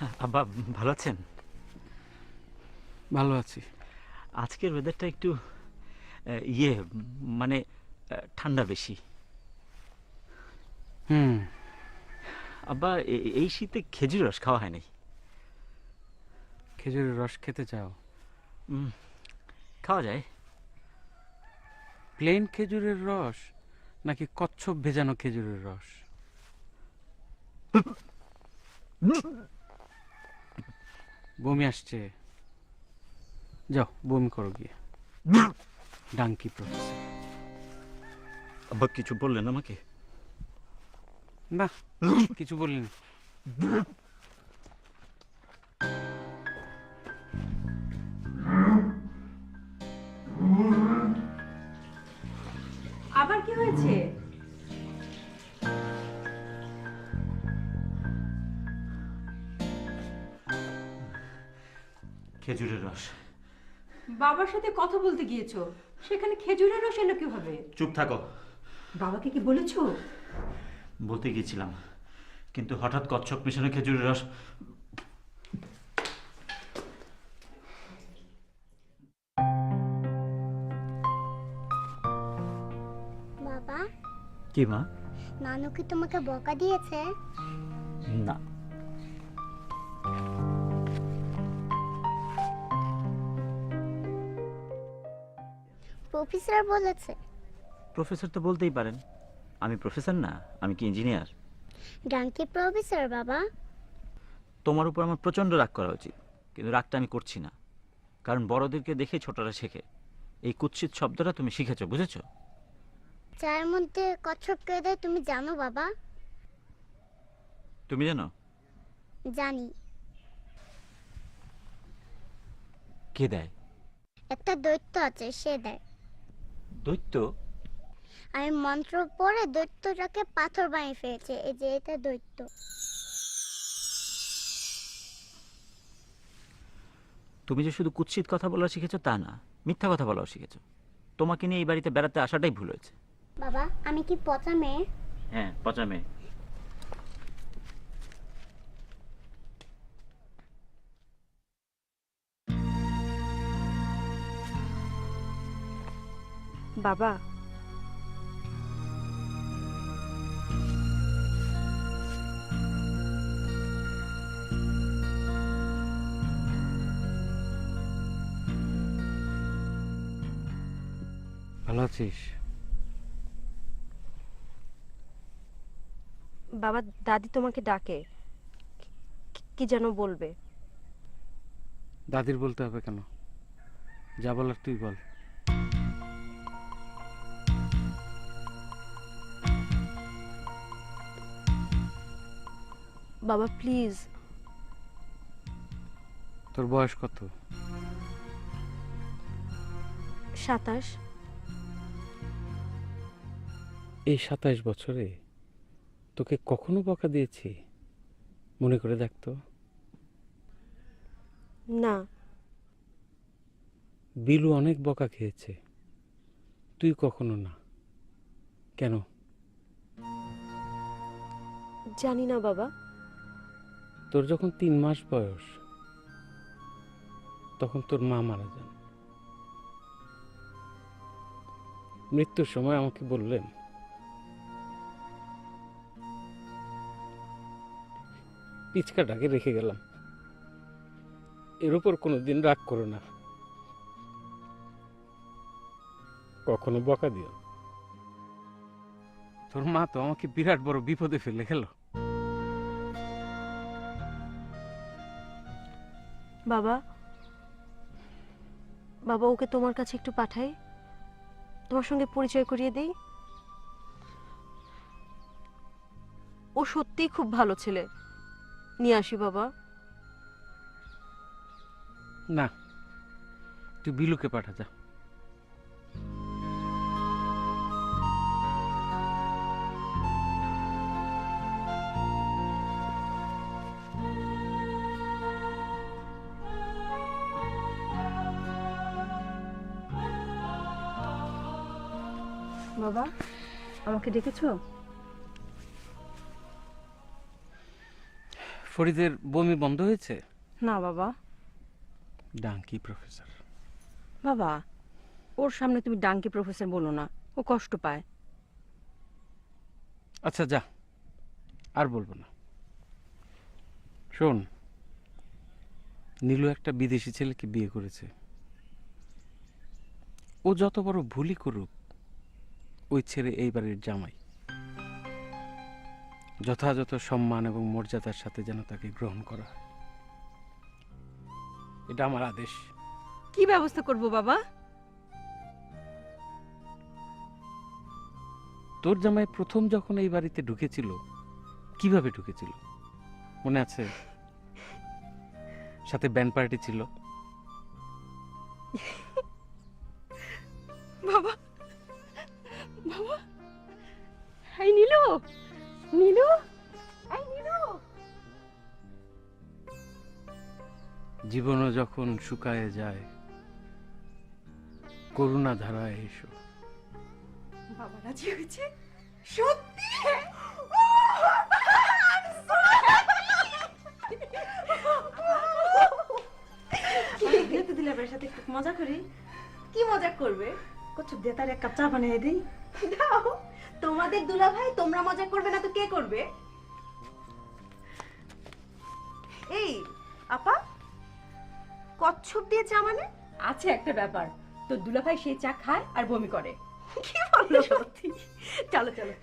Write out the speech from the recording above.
আব্বা ভালো আছেন? ভালো আছি। আজকের ওয়েদারটা একটু ইয়ে মানে ঠান্ডা বেশি। হুম। আব্বা এই শীতে খেজুর রস খাওয়া হয়নি খেজুরের রস খেতে চাও? খাওয়া যায়। প্লেন খেজুরের রস নাকি কচ্ছপ ভেজানো খেজুরের রস? বমি আসছে। যাও বমি করো গিয়ে। ডাঙ্কি প্রফেসর আব্বা কিছু বললেন আমাকে? না কিছু বলিনি আবার কি হয়েছে? খেজুরের রস। বাবার সাথে কথা বলতে গিয়েছো? সেখানে খেজুরের রস এলো কীভাবে? চুপ থাকো। বাবাকে কি বলেছ? বলতে গিয়েছিলাম। কিন্তু হঠাৎ কচ্ছপ মিশানো খেজুরের রস বাবা? কি মা? নানু কি তোমাকে বকা দিয়েছে? না। প্রফেসর বলেছে। প্রফেসর তো বলতেই পারেন। আমি প্রফেসর না আমি কি ইঞ্জিনিয়ার? ডাঙ্কি প্রফেসর বাবা। তোমার উপর আমার প্রচণ্ড রাগ করা উচিত কিন্তু রাগটা আমি করছি না। কারণ বড়দেরকে দেখে ছোটরা শেখে। এই কুৎসিত শব্দটা তুমি শিখেছো বুঝেছ? চায়ের মধ্যে কচ্ছপ কে দেয় তুমি জানো বাবা? তুমি জানো? জানি। কে দেয়? একটা দৈত্য আছে সে দেয়। দৈত্য? আমি মন্ত্র পড়ে দৈত্যটাকে পাথর বানিয়ে ফেলেছে এই যে এটা দৈত্য। তুমি যে শুধু কুৎসিত কথা বলা শিখেছো তা না। মিথ্যা কথা বলাও শিখেছো। তোমাকে নিয়ে এই বাড়িতে বেড়াতে আসাটাই ভুল হয়েছে। বাবা আমি কি পচা মেয়ে? হ্যাঁ পচা মেয়ে। বাবা। ভালো আছিস? বাবা দাদি তোমাকে ডাকে। কি- যেন বলবে। দাদির বলতে হবে কেন? যা বলার তুই বল। বাবা প্লিজ। তোর বয়স কত? সাতাশ। এই সাতাশ বছরে তোকে কখনো বকা দিয়েছি? মনে করে দেখতো না। বিলু অনেক বকা খেয়েছে। তুই কখনো না। কেন? জানি না বাবা। তোর যখন তিন মাস বয়স, তখন তোর মা মারা যান। মৃত্যুর সময় আমাকে বললেন পিচকাটাকে রেখে গেলাম। এর উপর কোনোদিন রাগ করো না। কখনো বকা দিও তোর মা তো আমাকে বিরাট বড় বিপদে ফেলে গেল। বাবা। বাবা, ওকে তোমার কাছে একটু পাঠাই। তোমার সঙ্গে পরিচয় করিয়ে দেই। ও সত্যিই খুব ভালো ছেলে। নিয়ে আসি বাবা। না, তুই বিলুকে পাঠা যা। বাবা আমাকে ডেকেছো? ফরিদের বমি বন্ধ হয়েছে? না বাবা। Donkey professor. বাবা ওর সামনে তুমি ডাঙ্কি প্রফেসর বলো না ও কষ্ট পায়। আচ্ছা যা। আর বলব না। শোন নীলু একটা বিদেশি ছেলেকে বিয়ে করেছে। ও যত বড় ভুলই করুক ওই ছেলে এই বাড়ির জামাই। যথাযথ সম্মান এবং মর্যাদার সাথে যেন তাকে গ্রহণ করা হয়। এটা আমার আদেশ। কি ব্যবস্থা করব বাবা? তোর জামাই প্রথম যখন এই বাড়িতে ঢুকেছিল কীভাবে ঢুকেছিল? মনে আছে? সাথে ব্যান্ড পার্টি ছিল? বাবা বাবা নীলু? নীলু? এই নীলু! জীবনও যখন শুকায় যায় করুণা ধারায় এসো। বাবা রাজি হয়েছে? সত্যি? দিলাবের সাথে একটু মজা করি। কি মজা করবে? কচ্ছপ দিয়ে তার এক কাপ চা বানিয়ে দিই। দাও। তোমাদের দুলা ভাই তোমরা মজা করবে না তো কে করবে? এই আপা কচ্ছপ দিয়ে চা মানে? আছে একটা ব্যাপার। তো দুলা ভাই সেই চা খায় আর বমি করে। কি বলল সত্যি। চলো চলো।